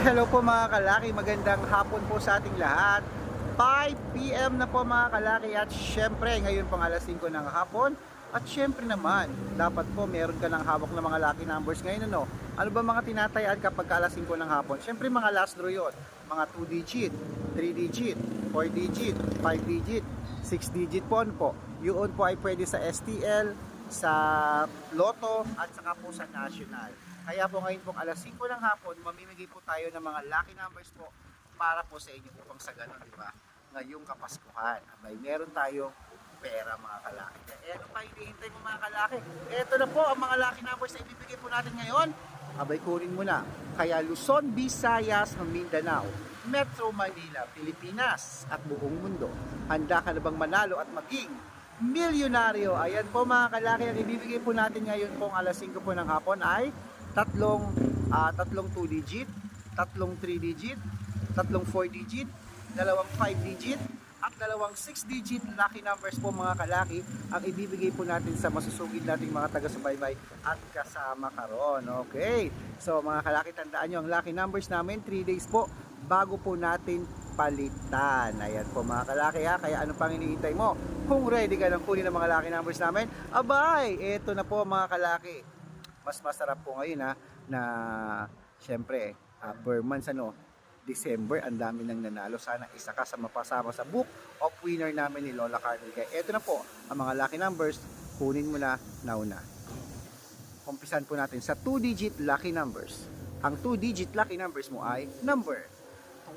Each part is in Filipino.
Hello po mga kalaki, magandang hapon po sa ating lahat. 5pm na po mga kalaki at syempre ngayon pang alas 5 ng hapon at syempre naman, dapat po meron ka ng hawak ng mga lucky numbers ngayon ano. Ano ba mga tinatayaan kapag ka alas 5 ng hapon? Syempre mga last draw yun. Mga 2 digit, 3 digit, 4 digit, 5 digit, 6 digit po ano po. Yun po ay pwede sa STL, sa Lotto at saka po sa National. Kaya po ngayon po alas 5 ng hapon, mamimigay po tayo ng mga lucky numbers po para po sa inyo upang sa ganun, di ba? Ngayong Kapaskuhan, abay, meron tayong pera mga kalaki. Eto pa hinihintay mo mga kalaki. Eto na po ang mga lucky numbers na ibibigay po natin ngayon. Abay, kunin mo na. Kaya Luzon, Visayas, Mindanao, Metro Manila, Pilipinas at buong mundo. Handa ka na bang manalo at maging milyonaryo? Ayan po mga kalaki, ang ibibigay po natin ngayon pong alas 5 po ng hapon ay tatlong ah, tatlong 2 digit, tatlong 3 digit, tatlong 4 digit, dalawang 5 digit, at dalawang 6 digit lucky numbers po mga kalaki ang ibibigay po natin sa masusugid nating mga taga-subaybay at kasama karon. Okay. So mga kalaki tandaan nyo ang lucky numbers namin 3 days po bago po natin palitan. Ayan po mga kalaki ha. Kaya ano pang iniintay mo? Kung ready ka ng kunin ng mga lucky numbers namin, abay! Eto na po mga kalaki mas masarap po ngayon ha, na syempre, uh, per months ano, December, ang dami nang nanalo. Sana isa ka sa mapasama sa book of winner namin ni Lola Carmen. Kaya eto na po, ang mga lucky numbers, kunin mo na nauna. Umpisan po natin sa 2-digit lucky numbers. Ang 2-digit lucky numbers mo ay number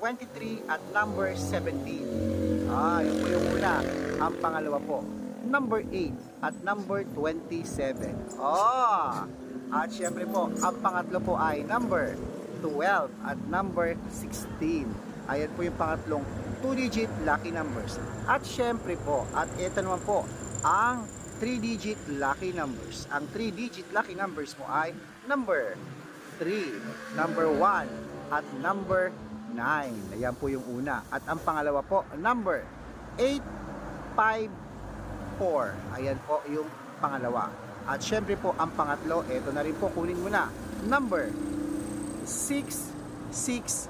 23 at number 17. Ah, yun po yung una. Ang pangalawa po, number 8 at number 27. Ah, at syempre po, ang pangatlo po ay number 12 at number 16. Ayan po yung pangatlong 2-digit lucky numbers. At syempre po, at ito naman po, ang 3-digit lucky numbers. Ang 3-digit lucky numbers mo ay number 3, number 1, at number 9. Ayan po yung una. At ang pangalawa po, number 854. Ayan po yung pangalawa. At syempre po, ang pangatlo, eto na rin po, kunin mo na. Number 660.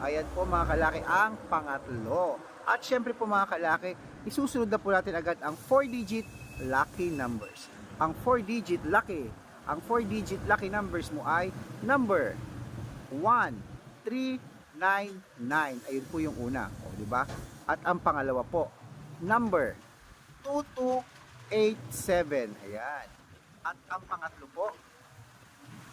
Ayan po mga kalaki, ang pangatlo. At syempre po mga kalaki, isusunod na po natin agad ang 4-digit lucky numbers. Ang 4-digit lucky, ang 4-digit lucky numbers mo ay number 1399. Ayun po yung una, o di ba? At ang pangalawa po, number 2287. Ayan. At ang pangatlo po,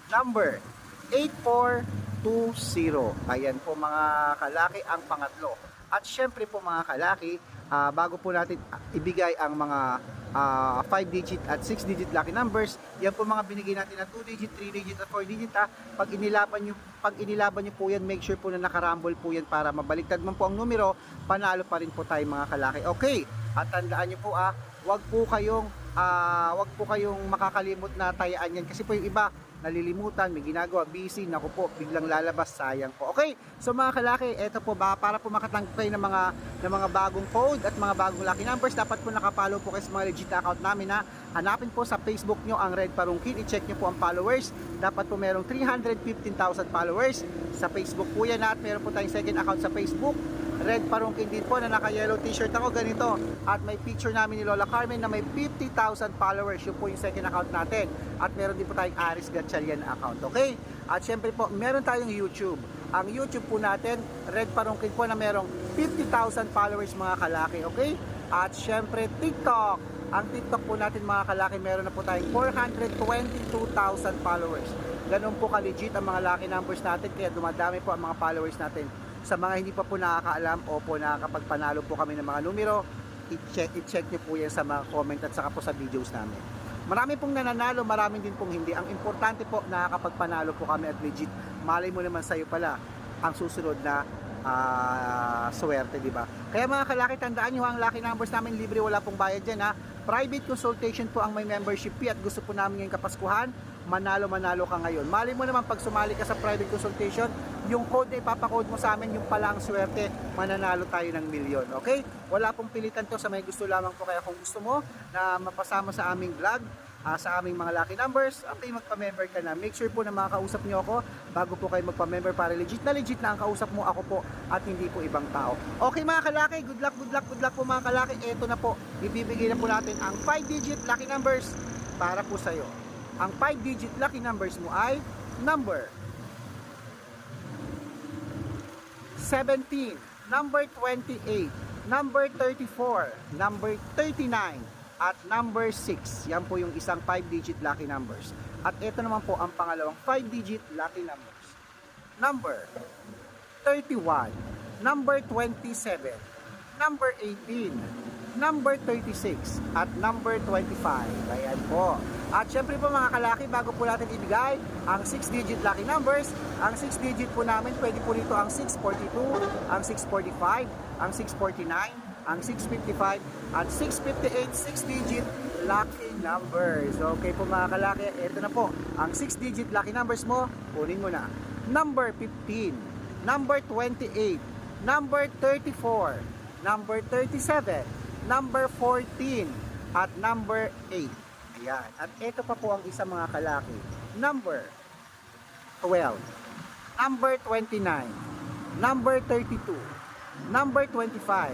number 8420. Ayan po mga kalaki ang pangatlo. At syempre po mga kalaki, ah, bago po natin ibigay ang mga 5 digit at 6 digit lucky numbers, yan po mga binigay natin na 2 digit, 3 digit at 4 digit ha. Pag inilaban nyo, pag inilaban nyo po yan, make sure po na nakarambol po yan para mabaliktad man po ang numero, panalo pa rin po tayo mga kalaki. Okay, at tandaan nyo po ah, wag po kayong ah, wag po kayong makakalimot na tayaan yan kasi po yung iba nalilimutan, may ginagawa, busy, naku po, biglang lalabas, sayang po. Okay, so mga kalaki, eto po ba, para po makatanggap kayo ng mga, ng mga bagong code at mga bagong lucky numbers, dapat po nakapollow po kayo sa mga legit account namin ha. Hanapin po sa Facebook nyo ang Red Parungkin, i-check nyo po ang followers. Dapat po merong 315,000 followers sa Facebook po yan at meron po tayong second account sa Facebook Red Parungkin din po na naka-yellow t-shirt ako ganito. At may picture namin ni Lola Carmen na may 50,000 followers. Yun po yung second account natin. At meron din po tayong Aris Gatchalian account okay? At syempre po meron tayong YouTube. Ang YouTube po natin Red Parungkin po na merong 50,000 followers mga kalaki okay? At syempre TikTok. Ang TikTok po natin mga kalaki meron na po tayong 422,000 followers. Ganun po ka-legit ang mga lucky numbers natin kaya dumadami po ang mga followers natin sa mga hindi pa po nakakaalam o po nakakapagpanalo po kami ng mga numero, i-check, i-check nyo po yan sa mga comment at saka po sa videos namin. Marami pong nananalo, marami din pong hindi. Ang importante po, nakakapagpanalo po kami at legit. Malay mo naman sa'yo pala ang susunod na ah, swerte, di ba? Kaya mga kalaki, tandaan nyo ang lucky numbers namin, libre, wala pong bayad dyan ha. Private consultation po ang may membership fee at gusto po namin ngayong kapaskuhan, manalo-manalo ka ngayon. Mali mo naman pag sumali ka sa private consultation, yung code na ipapakode mo sa amin, yung pala ang swerte, mananalo tayo ng milyon. Okay? Wala pong pilitan to sa may gusto lamang po. Kaya kung gusto mo na mapasama sa aming vlog, ah, sa aming mga lucky numbers, okay, magpa-member ka na. Make sure po na makakausap niyo ako bago po kayo magpa-member para legit na legit na ang kausap mo ako po at hindi po ibang tao. Okay mga kalaki, good luck, good luck, good luck po mga kalaki. Ito na po, ibibigay na po natin ang 5-digit lucky numbers para po sa'yo. Ang 5-digit lucky numbers mo ay number 17, number 28, number 34, number 39, at number 6. Yan po yung isang 5-digit lucky numbers. At ito naman po ang pangalawang 5-digit lucky numbers. Number 31, number 27, number 18, number 36, at number 25. Ayan po. At syempre po mga kalaki, bago po natin ibigay ang 6-digit lucky numbers, ang 6-digit po namin, pwede po rito ang 642, ang 645, ang 649, ang 655, at 658 6-digit lucky numbers. Okay po mga kalaki, ito na po. Ang 6-digit lucky numbers mo, kunin mo na. Number 15, number 28, number 34, number 37, number 14, at number 8. Ayan. At ito pa po ang isa mga kalaki. Number 12, number 29, number 32, number 25,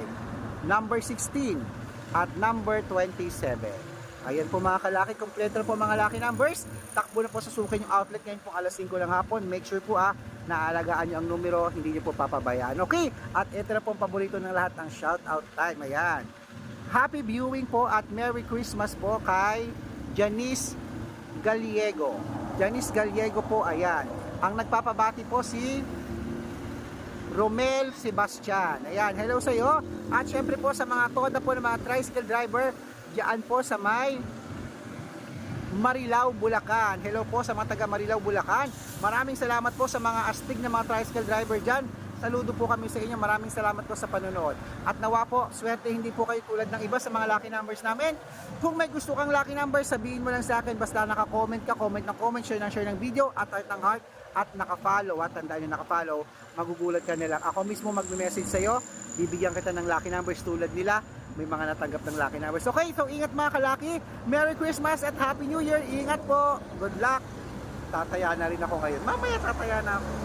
number 16, at number 27. Ayan po mga kalaki, kompleto po mga lucky numbers. Takbo na po sa sukin yung outlet ngayon po alas 5 ng hapon. Make sure po ah, naalagaan nyo ang numero, hindi nyo po papabayaan. Okay, at ito na po ang paborito ng lahat, ang shout out time. Ayan. Happy viewing po at Merry Christmas po kay Janice Gallego. Janice Gallego po, ayan. Ang nagpapabati po si Romel Sebastian. Ayan, hello sa iyo. At syempre po sa mga toda po ng mga tricycle driver, diyan po sa may Marilao, Bulacan. Hello po sa mga taga Marilao, Bulacan. Maraming salamat po sa mga astig na mga tricycle driver dyan. Saludo po kami sa inyo. Maraming salamat po sa panonood. At nawa po, swerte hindi po kayo tulad ng iba sa mga lucky numbers namin. Kung may gusto kang lucky numbers, sabihin mo lang sa akin. Basta naka-comment ka, comment ng comment, share ng share ng video, at heart ng heart, at naka-follow. At tandaan nyo naka-follow, magugulat ka nila. Ako mismo magme-message sa'yo. Bibigyan kita ng lucky numbers tulad nila. May mga natanggap ng lucky numbers. Okay, so ingat mga kalaki. Merry Christmas at Happy New Year. Ingat po. Good luck. Tataya na rin ako ngayon. Mamaya tataya na ako.